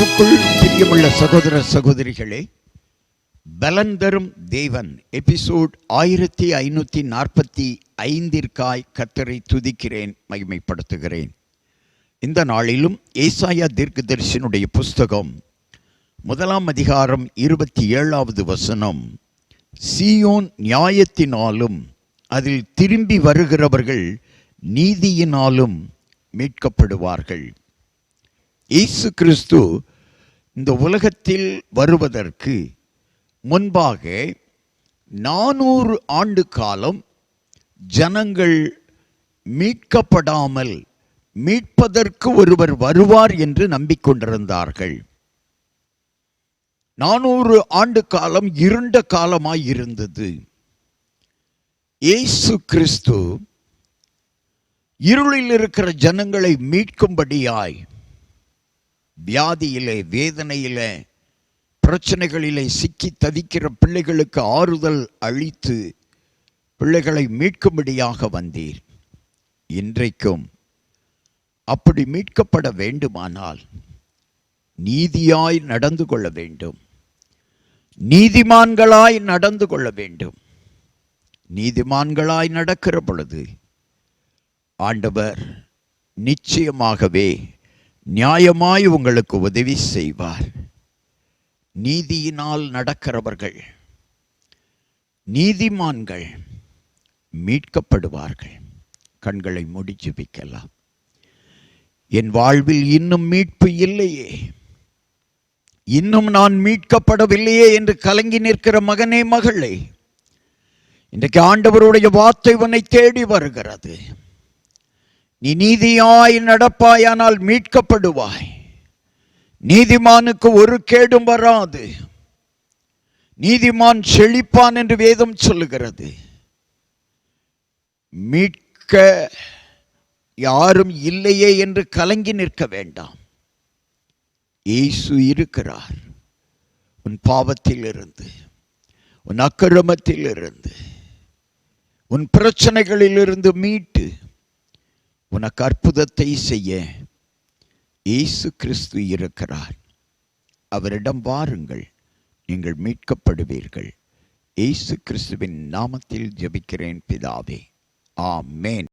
கிறிஸ்துவுக்குள் பிரியமுள்ள சகோதர சகோதரிகளே பலன் தரும் தேவன் எபிசோட் ஆயிரத்தி ஐநூற்றி நாற்பத்தி ஐந்திற்காய் கத்தரை துதிக்கிறேன் மகிமைப்படுத்துகிறேன். இந்த நாளிலும் ஏசாயா தீர்க்கதரிசனுடைய புஸ்தகம் முதலாம் அதிகாரம் இருபத்தி ஏழாவது வசனம் சீயோன் நியாயத்தினாலும் அதில் திரும்பி வருகிறவர்கள் நீதியினாலும் மீட்கப்படுவார்கள். இயேசு கிறிஸ்து இந்த உலகத்தில் வருவதற்கு முன்பாக நானூறு ஆண்டு காலம் ஜனங்கள் மீட்கப்படாமல் மீட்பதற்கு ஒருவர் வருவார் என்று நம்பிக்கொண்டிருந்தார்கள். நானூறு ஆண்டு காலம் இருண்ட காலமாய் இருந்தது. இயேசு கிறிஸ்து இருளில் இருக்கிற ஜனங்களை மீட்கும்படியாய் வியாதியிலே வேதனையிலே பிரச்சனைகளிலே சிக்கி தவிக்கிற பிள்ளைகளுக்கு ஆறுதல் அளித்து பிள்ளைகளை மீட்கும்படியாக வந்தீர். இன்றைக்கும் அப்படி மீட்கப்பட வேண்டுமானால் நீதியாய் நடந்து கொள்ள வேண்டும். நீதிமான்களாய் நடந்து கொள்ள வேண்டும். நீதிமான்களாய் நடக்கிற பொழுது ஆண்டவர் நிச்சயமாகவே நியாயமாய் உங்களுக்கு உதவி செய்வார். நீதியினால் நடக்கிறவர்கள் நீதிமான்கள் மீட்கப்படுவார்கள். கண்களை முடிச்சு வைக்கலாம். என் வாழ்வில் இன்னும் மீட்பு இல்லையே. இன்னும் நான் மீட்கப்படவில்லையே என்று கலங்கி நிற்கிற மகனே மகளே இன்றைக்கு ஆண்டவருடைய வார்த்தை உன்னை தேடி வருகிறது. நீ நீதியாய் நடப்பாயானால் மீட்கப்படுவாய். நீதிமானுக்கு ஒரு கேடும் வராது. நீதிமான் செழிப்பான் என்று வேதம் சொல்லுகிறது. மீட்க யாரும் இல்லையே என்று கலங்கி நிற்க வேண்டாம். இயேசு இருக்கிறார். உன் பாவத்திலிருந்து உன் அக்கிரமத்திலிருந்து உன் பிரச்சனைகளிலிருந்து மீட்டு உனக்கு அற்புதத்தை செய்ய இயேசு கிறிஸ்து இருக்கிறார். அவரிடம் வாருங்கள் நீங்கள் மீட்கப்படுவீர்கள். இயேசு கிறிஸ்துவின் நாமத்தில் ஜெபிக்கிறேன் பிதாவே. ஆமேன்.